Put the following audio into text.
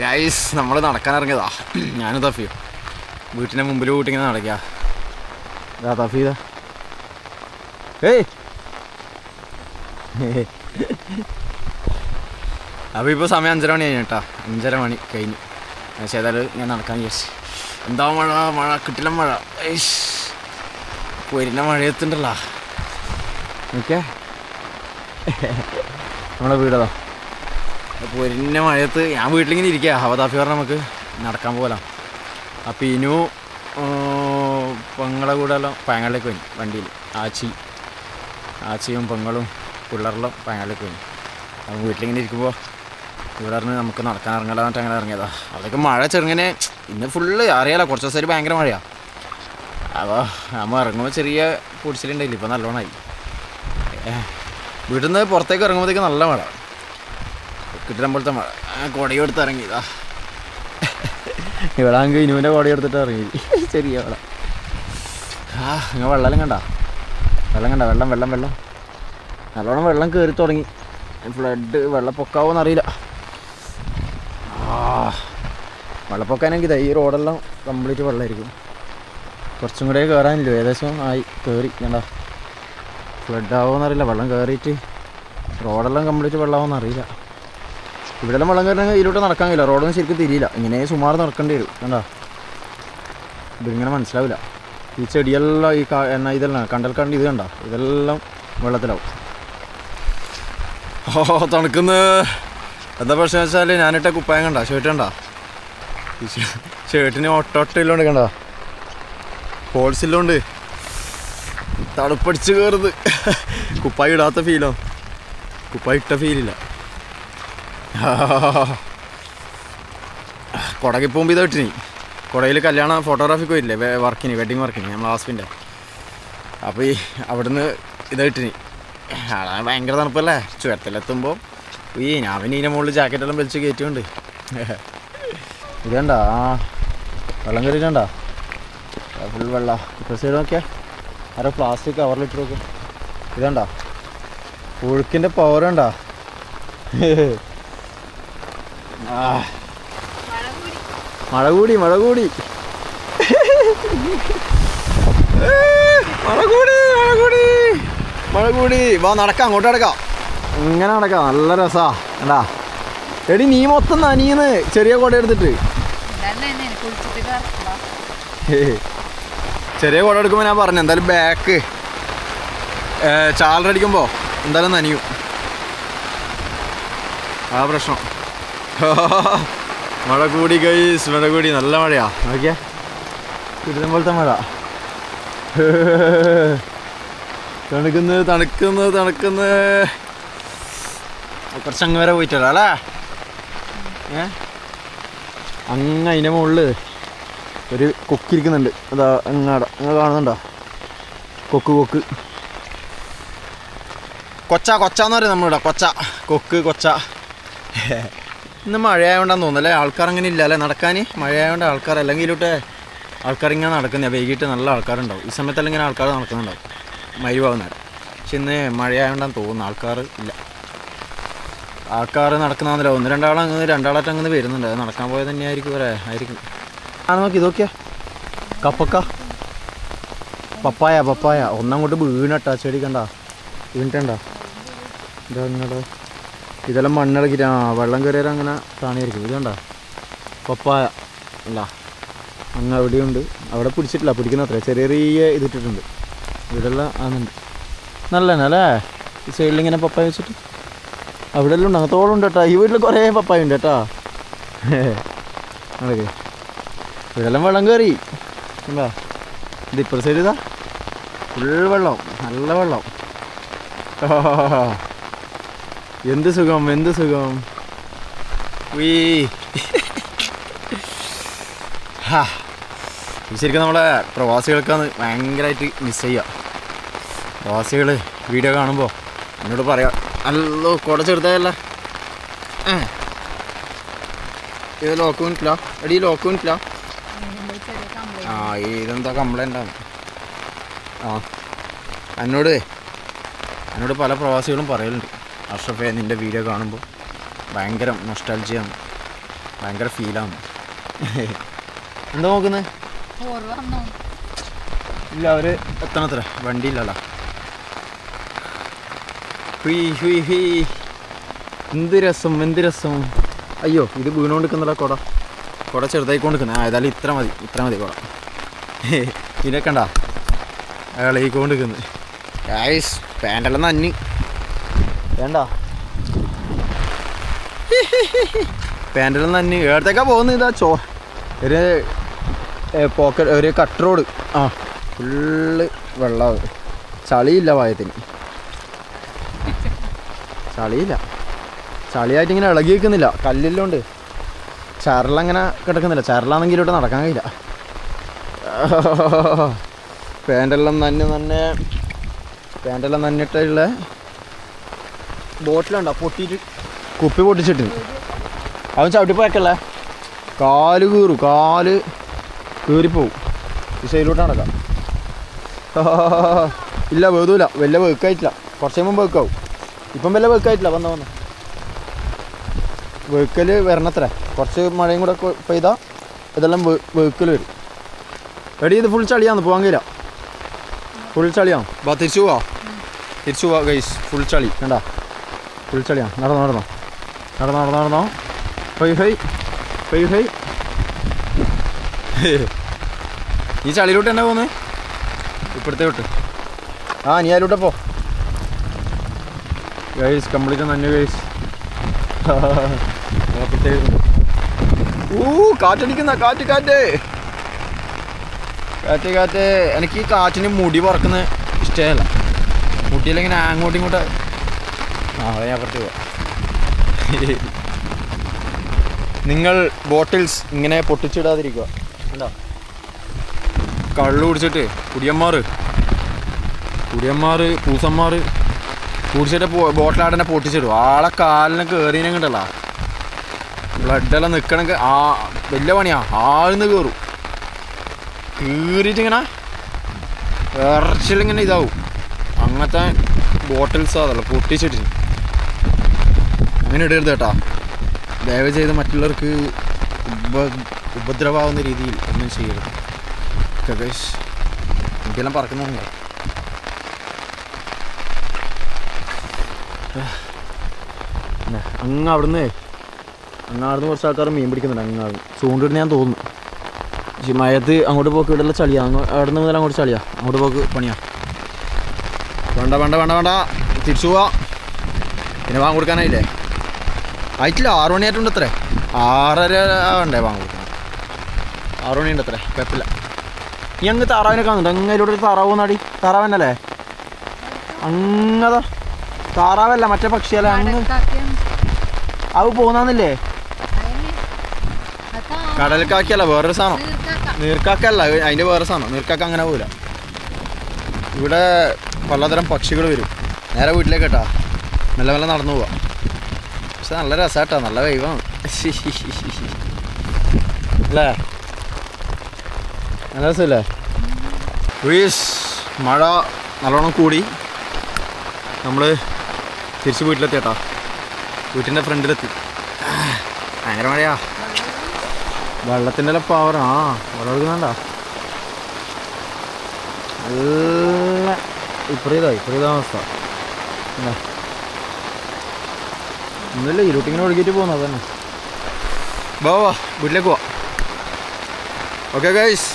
Guys നമ്മൾ നടക്കാൻ ഇറങ്ങിയതാ ഞാനും തഫിയോ വീട്ടിന്റെ മുമ്പിൽ കൂട്ടിങ്ങനെ നടക്കുക ഇതാ തഫീത ഏയ്! അപ്പോൾ ഇപ്പോൾ സമയം അഞ്ചര മണി കഴിഞ്ഞു കേട്ടോ അഞ്ചര മണി കഴിഞ്ഞു. പക്ഷേ ഏതായാലും ഞാൻ നടക്കാൻ വിചാരിച്ചു. എന്താ മഴ? മഴ കിട്ടില്ല മഴ. ഏഷ് പൊരിന മഴയത്തുണ്ടല്ലോ. ഓക്കെ നമ്മളെ വീടതാ? പൊരിഞ്ഞ മഴയത്ത് ഞാൻ വീട്ടിലിങ്ങനെ ഇരിക്കുക ഹവദാഫി പറഞ്ഞാൽ നമുക്ക് നടക്കാൻ പോകലാം അപ്പോൾ ഇനു പെങ്ങളെ കൂടെ എല്ലാം പയങ്ങളിലേക്ക് പോയി. വണ്ടിയിൽ ആച്ചി. ആച്ചിയും പെങ്ങളും പിള്ളേരെല്ലാം പയങ്ങളിലേക്ക് പോയി. അപ്പം വീട്ടിലിങ്ങനെ ഇരിക്കുമ്പോൾ ഇവിടെ പറഞ്ഞ് നമുക്ക് നടക്കാൻ ഇറങ്ങലാ എന്നിട്ട് അങ്ങനെ ഇറങ്ങിയതാ. അതൊക്കെ മഴ ചെറുങ്ങനെ ഇന്ന് ഫുള്ള് അറിയാലോ കുറച്ച് ദിവസമായിട്ട് ഭയങ്കര മഴയാണ് അപ്പോൾ നമ്മൾ ഇറങ്ങുമ്പോൾ ചെറിയ പൊടിച്ചിലുണ്ടായില്ല ഇപ്പോൾ നല്ലോണമായി വീട്ടിൽ നിന്ന് പുറത്തേക്ക് ഇറങ്ങുമ്പോഴത്തേക്ക് നല്ല മഴ. കിട്ടുമ്പോഴത്തെ മഴ ആ കുടയും എടുത്ത് ഇറങ്ങിയതാ ഇവിടെ അങ്ങ് ഇനുവിന്റെ കൊടയെടുത്തിട്ട് ഇറങ്ങി. ശരിയാ അവിടെ ആ അങ്ങ് വെള്ളം കണ്ട? വെള്ളം കണ്ട? വെള്ളം വെള്ളം വെള്ളം. നല്ലോണം വെള്ളം കയറി തുടങ്ങി. ഫ്ലഡ് വെള്ളപ്പൊക്കാവോന്ന് അറിയില്ല ആ വെള്ളപ്പൊക്കാനെങ്കിൽ ഈ റോഡെല്ലാം കംപ്ലീറ്റ് വെള്ളമായിരിക്കും കുറച്ചും കൂടെ കയറാനില്ലോ ഏകദേശം ആയി കയറി കണ്ട? ഫ്ലഡ് ആവുമെന്നറിയില്ല വെള്ളം കയറിയിട്ട് റോഡെല്ലാം കംപ്ലീറ്റ് വെള്ളമാവോ അറിയില്ല ഇവിടെല്ലാം വെള്ളം കയറണമെങ്കിൽ ഇതിലോട്ട് നടക്കാൻ കഴിയില്ല. റോഡൊന്നും ശരിക്കും തിരിയില്ല. ഇങ്ങനെ സുമാർ നടക്കേണ്ടി വരും. കണ്ടാ? ഇതിങ്ങനെ മനസ്സിലാവില്ല. ഈ ചെടിയെല്ലാം ഈ എന്നാ ഇതെല്ലാം കണ്ടൽ കണ്ട് ഇത് കണ്ട? ഇതെല്ലാം വെള്ളത്തിലാവും. ഓ തണുക്കുന്ന. എന്താ പ്രശ്നം വെച്ചാൽ ഞാനിട്ട കുപ്പായം കണ്ട? ഷർട്ട് കണ്ട? ഷർട്ടിന് ഒട്ടൊട്ടില്ലോണ്ട് കണ്ട? ഹോൾസില്ലോണ്ട് തണുപ്പടിച്ച് കയറുന്നത് കുപ്പായി ഇടാത്ത ഫീലോ കുപ്പായി ഇട്ട ഫീലില്ല കൊടകി പോകുമ്പോൾ ഇത് കിട്ടിനി കുടയിൽ കല്യാണ ഫോട്ടോഗ്രാഫിക്ക് പോയില്ലേ വർക്കിന് വെഡിങ് വർക്കിന് നമ്മൾ ഹാസ്പിന്റെ അപ്പോൾ ഈ അവിടുന്ന് ഇത് കിട്ടിനി അതാണ് ഭയങ്കര തണുപ്പല്ലേ? ചുരത്തിലെത്തുമ്പോൾ ഈ ഞാൻ പിന്നെ ഇതിന്റെ മുകളിൽ ജാക്കറ്റെല്ലാം വലിച്ച് കയറ്റുന്നുണ്ട് ഇതണ്ട ആ വെള്ളം കയറിയിട്ടുണ്ടോ ഫുൾ വെള്ളം. ഇപ്പോൾ സൈഡ് നോക്കിയാൽ ആരോ പ്ലാസ്റ്റിക് കവറിലിട്ട് നോക്കും ഇതണ്ട ഒഴുക്കിന്റെ ആ മഴ കൂടി മഴ കൂടി. മഴ കൂടി മഴ കൂടി മഴ കൂടി വാ നടക്കാം അങ്ങോട്ട് നടക്കാം. ഇങ്ങനെ നടക്കാം. നല്ല രസാ. എന്താ എടി നീ മൊത്തം നനീന്ന് ചെറിയ കുട എടുത്തിട്ട്. ചെറിയ കുട എടുക്കുമ്പോൾ ഞാൻ പറഞ്ഞു എന്തായാലും ബാക്ക് ചാലറടിക്കുമ്പോൾ എന്തായാലും നനിയും. ആ പ്രശ്നം. മഴ കൂടി ഗൈസ് മഴ കൂടി നല്ല മഴയാ. നോക്കിയാ. കിട്ടുന്ന പോലത്തെ മഴ. തണുക്കുന്നു തണുക്കുന്നു തണുക്കുന്നു. കുറച്ചങ്ങ് വരെ പോയിട്ടല്ലോ അല്ലേ? ഏ? അങ്ങ് അതിന്റെ മുകളിൽ ഒരു കൊക്കിരിക്കുന്നുണ്ട്. അതാ അങ്ങാട അങ്ങ് കാണുന്നുണ്ടോ? കൊക്ക് കൊക്ക്. കൊച്ച കൊച്ചാന്ന് പറയും നമ്മളിവിടെ. കൊച്ച കൊക്ക് കൊച്ച. ഇന്ന് മഴയായോണ്ടാന്ന് തോന്നുന്നു ആൾക്കാർ അങ്ങനെ ഇല്ല അല്ലേ നടക്കാൻ മഴയായോണ്ട് ആൾക്കാർ അല്ലെങ്കിൽ ഇലോട്ടെ ആൾക്കാർ ഇങ്ങനെ നടക്കുന്നത് വൈകിട്ട് നല്ല ആൾക്കാരുണ്ടാവും. ഈ സമയത്ത് ഇങ്ങനെ ആൾക്കാർ നടക്കുന്നുണ്ടാവും. മരുവാകുന്ന നേരം പക്ഷെ ഇന്ന് മഴയായോണ്ടാന്ന് തോന്നുന്നു ആൾക്കാർ ഇല്ല. ആൾക്കാർ നടക്കുന്നതാണല്ലോ ഒന്ന് രണ്ടാളങ്ങ് രണ്ടാളായിട്ട് അങ്ങനെ വരുന്നുണ്ട്. നടക്കാൻ പോയത് തന്നെയായിരിക്കും വരെ ആയിരിക്കും. ആ നോക്കി ഇതൊക്കെയാ. കപ്പക്ക. പപ്പായ പപ്പായ. ഒന്നങ്ങോട്ട് വീണട്ടാ ചെടി കണ്ട. വീണിട്ടുണ്ടോ? ഇതെല്ലാം മണ്ണിളക്കിട്ട് ആ വെള്ളം കയറിയാൽ അങ്ങനെ താണിയായിരിക്കും ഇത് കണ്ട? പപ്പായ. അല്ല അങ്ങ് അവിടെയുണ്ട് അവിടെ പിടിച്ചിട്ടില്ല പിടിക്കുന്ന അത്ര. ചെറിയ ചെറിയ ഇതിട്ടിട്ടുണ്ട്. ഇവിടെല്ലാം ആകുന്നുണ്ട് നല്ലതന്നെ അല്ലേ? ഈ സൈഡിൽ ഇങ്ങനെ പപ്പായ വെച്ചിട്ട്. അവിടെ എല്ലാം ഉണ്ട്. അങ്ങത്തോളം ഉണ്ട് കേട്ടോ. ഈ വീട്ടിൽ കുറേ പപ്പായ ഉണ്ട് കേട്ടോ. നടക്കേ ഇവിടെല്ലാം വെള്ളം കയറി എന്താ ഇത് ഇപ്പുറ സൈഡ് ഇതാ. ഫുൾ വെള്ളം. നല്ല വെള്ളം. എന്ത് സുഖം എന്ത് സുഖം? വീ ശരിക്കും നമ്മളെ പ്രവാസികൾക്കാണ് ഭയങ്കരമായിട്ട് മിസ് ചെയ്യുക. പ്രവാസികൾ വീഡിയോ കാണുമ്പോൾ എന്നോട് പറയാം അല്ലോ കുട ചെറുതായല്ല. ഇത് ലോക്ക് മിനിറ്റില്ല എടി ലോക്ക് മിനിറ്റില്ല ആ ഇതെന്താ കംപ്ലൈന്റ് ആണ്. ആ. എന്നോട് എന്നോട് പല പ്രവാസികളും പറയലുണ്ട്. അഷ്റഫെ നിന്റെ വീഡിയോ കാണുമ്പോൾ ഭയങ്കര നൊസ്റ്റാൾജിയാണ് ഭയങ്കര ഫീലാണ് എന്താ നോക്കുന്നത് ഇല്ല അവർ എത്തണത്ര? വണ്ടി ഇല്ലല്ലോ ഹുയ് ഹുയ് ഹുയ്. എന്ത് രസം എന്ത് രസം. അയ്യോ ഇത് വീണുകൊണ്ടിരിക്കുന്നല്ലോ കുട. കുട ചെറുതായിക്കൊണ്ടിരിക്കുന്നത് ആ ഏതായാലും ഇത്ര മതി ഇത്ര മതി കുട. ഇതിനൊക്കെ ഉണ്ടാ ഇളകിക്കൊണ്ടിരിക്കുന്നത് ഗായ്സ് പാന്റെല്ലാം നന്നി വേണ്ട. പാന്റെല്ലാം തന്നെ ഏടത്തേക്കാ പോകുന്നത്? ഇതാ ചോ ഒരു പോക്കറ്റ് ഒരു കട്ട് റോഡ് ആ ഫുള്ള് വെള്ളമാണ് ചളിയില്ല പായത്തിന് ചളിയില്ല. ചളിയായിട്ട് ഇങ്ങനെ ഇളകി വെക്കുന്നില്ല കല്ലില്ലോണ്ട്. ചരലങ്ങനെ കിടക്കുന്നില്ല. ചരലാണെങ്കിൽ ഇവിടെ നടക്കാൻ കഴിയില്ല. പാന്റെല്ലാം നന്നെ നന്നെ പാന്റെല്ലാം നന്നിട്ടുള്ള ബോട്ടിലുണ്ടോ? പൊട്ടിയിട്ട് കുപ്പി പൊട്ടിച്ചിട്ട്. അവൻ ചവിട്ടി പോയക്കല്ലേ? കാൽ കീറും കാൽ കീറിപ്പോവും. ഈ സൈഡിലോട്ട് നടക്കാം. ഇല്ല വേദൂല വലിയ വെക്കായിട്ടില്ല കുറച്ച് കഴിയുമ്പോൾ വെക്കാവും ഇപ്പം വലിയ വെക്കായിട്ടില്ല വന്ന വന്ന. വെക്കൽ വരണത്രേ. കുറച്ച് മഴയും കൂടെ പെയ്താൽ ഇതെല്ലാം വെക്കൽ വരും. എടി ഇത് ഫുൾ ചളിയാന്ന് പോകാൻ കഴിയില്ല ഫുൾ ചളിയാണ്? ബാ തിരിച്ചു പോവാ. തിരിച്ചു പോവാ ഗൈസ് ഫുൾ ചളി. കണ്ടാ? ഫുൾ നടന്നു നടന്നോ. നടന്നോ നടന്നോ നടന്നോ. High high. ഹൈ ഹൊയ് ഈ ചളിയിലോട്ട് തന്നെ പോന്നെ? ഇപ്പോഴത്തെ വിട്ട്. ആ നീ അതിലൂടെ പോ. ഗൈസ് കംപ്ലീറ്റ് തന്നെ ഗൈസ് ഊ കാറ്റടിക്കുന്ന കാറ്റ് കാറ്റ്. കാറ്റ് കാറ്റ്. എനിക്ക് ഈ കാറ്റിന് മുടി പറക്കുന്ന ഇഷ്ടമല്ല. മുടിയിലിങ്ങനെ അങ്ങോട്ടും ഇങ്ങോട്ട് ആ ഞാൻ നിങ്ങൾ ബോട്ടിൽസ് ഇങ്ങനെ പൊട്ടിച്ചിടാതിരിക്കുക എന്താ കള്ളു കുടിച്ചിട്ട് കുടിയന്മാർ കുടിയന്മാർ പൂസന്മാർ കുടിച്ചിട്ട് ബോട്ടിലാടനെ പൊട്ടിച്ചിടും. ആളെ കാലിനെ കയറിനെ കണ്ടല്ല. ബ്ലഡെല്ലാം നിൽക്കണമെങ്കിൽ ആ വലിയ പണിയാ. ആഴ്ന്ന് കയറും കീറിയിട്ട് ഇങ്ങനെ ഇറച്ചിലിങ്ങനെ ഇതാവും. അങ്ങനത്തെ ബോട്ടിൽസ് അതല്ല പൊട്ടിച്ചിട്ട് അങ്ങനെ ഇടരുത് കേട്ടോ. ദയവ് ചെയ്ത് മറ്റുള്ളവർക്ക് ഉപ ഉപദ്രവാവുന്ന രീതിയിൽ ഒന്നും ചെയ്യരുത്. കകേഷ് എനിക്കെല്ലാം പറക്കുന്നുണ്ടോ അങ്ങ് അവിടുന്ന് അങ്ങ് അവിടുന്ന് കുറച്ച് ആൾക്കാർ മീൻ പിടിക്കുന്നുണ്ട്. അങ്ങ് ചൂണ്ടിട്ട് ഞാൻ തോന്നുന്നു. പക്ഷേ അങ്ങോട്ട് പോക്ക് ഇവിടെയുള്ള ചളിയാ. അവിടുന്ന് മുതൽ അങ്ങോട്ട് ചളിയാ. അങ്ങോട്ട് പോക്ക് പണിയാ. വേണ്ട വേണ്ട വേണ്ട വേണ്ട. തിരിച്ചു പോവാ. പിന്നെ വാങ്ങി കൊടുക്കാനായില്ലേ? ആയിട്ടില്ല ആറു മണിയായിട്ടുണ്ട് അത്രേ ആറര ഉണ്ടേ വാങ്ങി ആറ് മണിയുണ്ട് അത്രേ കുഴപ്പമില്ല. ഈ അങ്ങ് താറാവിനെ കാണുന്നുണ്ട്? അങ്ങയിലൂടെ ഒരു താറാവ് നടി താറാവന്നല്ലേ? അങ്ങതാ. താറാവല്ല മറ്റേ പക്ഷിയല്ല? അങ്ങ്. അത്. അതാ. കടൽക്കാക്കിയല്ല വേറൊരു സാധനം. നീർക്കാക്ക. നീർക്കാക്കല്ല അതിന്റെ വേറെ സാധനം. നീർക്കാക്ക അങ്ങനെ പോവില്ല. ഇവിടെ പലതരം പക്ഷികൾ വരും. നേരെ വീട്ടിലേക്ക് കേട്ടാ മെല്ലെ മെല്ലെ നടന്നു പോവാ. നല്ല രസാട്ടാ നല്ല വൈവാണ്. അല്ലേ? നല്ല രസമല്ലേ? വീസ് മഴ നല്ലോണം കൂടി. നമ്മൾ തിരിച്ച് വീട്ടിലെത്തിയേട്ടാ. വീട്ടിന്റെ ഫ്രണ്ടിലെത്തി. ഭയങ്കര മഴയാ. വെള്ളത്തിന്റെ പവർ ആ. വെള്ളം ഒഴുകുന്നുണ്ട? നല്ല അവസ്ഥ. ഒന്നുമില്ല ഇരുട്ടിങ്ങനെ ഒഴുകിയിട്ട് പോകുന്നു അതന്നെ. വാ വാ വീട്ടിലേക്ക് പോവാ ഓക്കെ ഗൈസ്